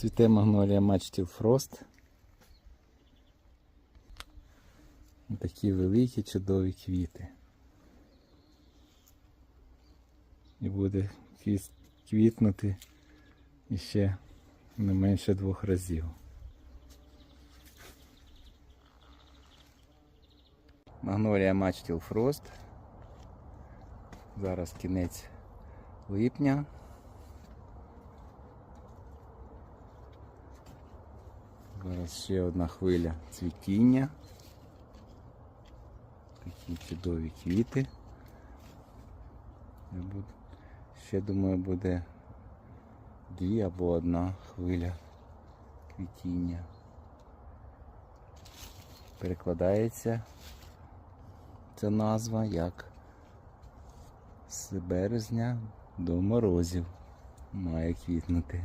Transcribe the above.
Цвіте магнолія Мачтів Фрост. Такі великі чудові квіти. І буде квітнути іще не менше двох разів. Магнолія Мачтіл Фрост. Зараз кінець липня. Зараз ще одна хвиля цвітіння. Такі чудові квіти. Ще думаю буде дві або одна хвиля квітіння. Перекладається ця назва як з березня до морозів має квітнути.